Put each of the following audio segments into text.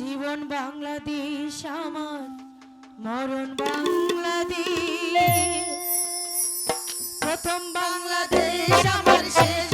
জীবন বাংলাদেশ আমার মরণ বাংলাদেশ। প্রথম বাংলাদেশ আমার শেষ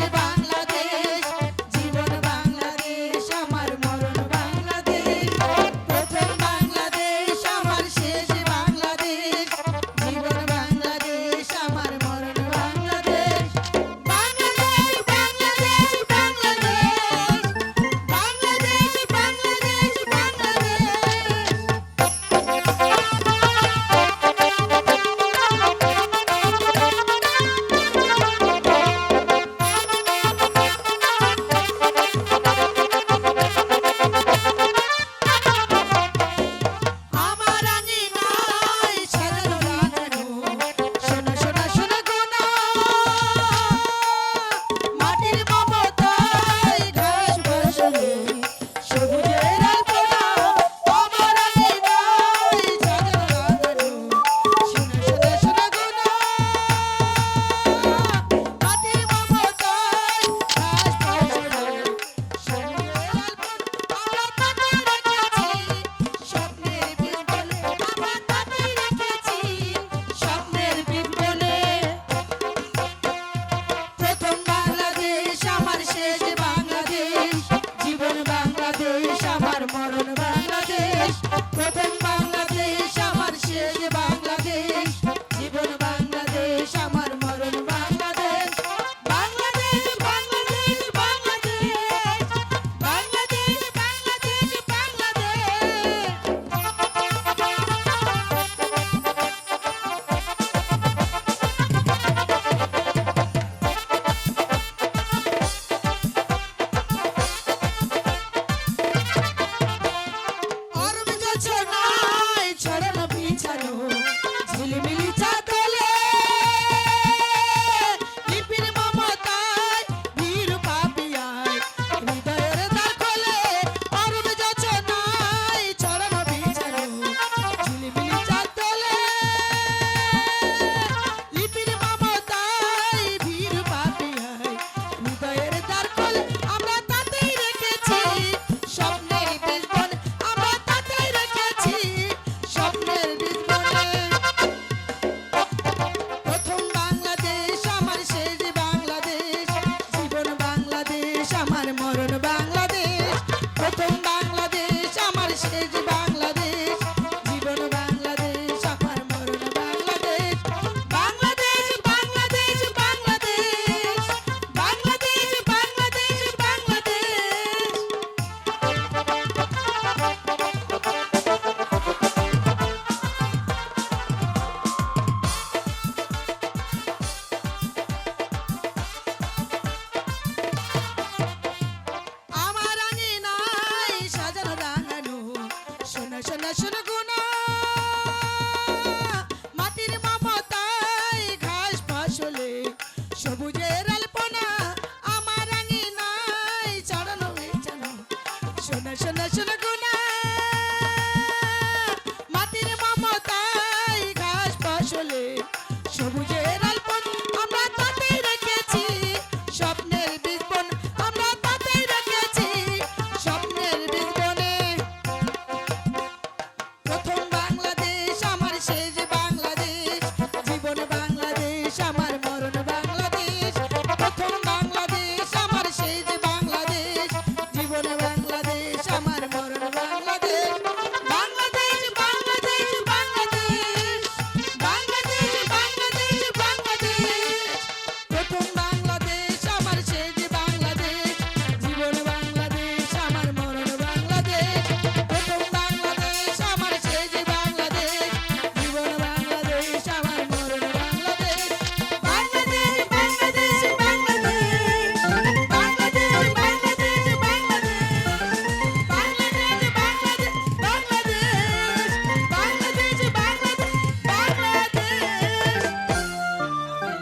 শোনা শোনা শোনা গুণ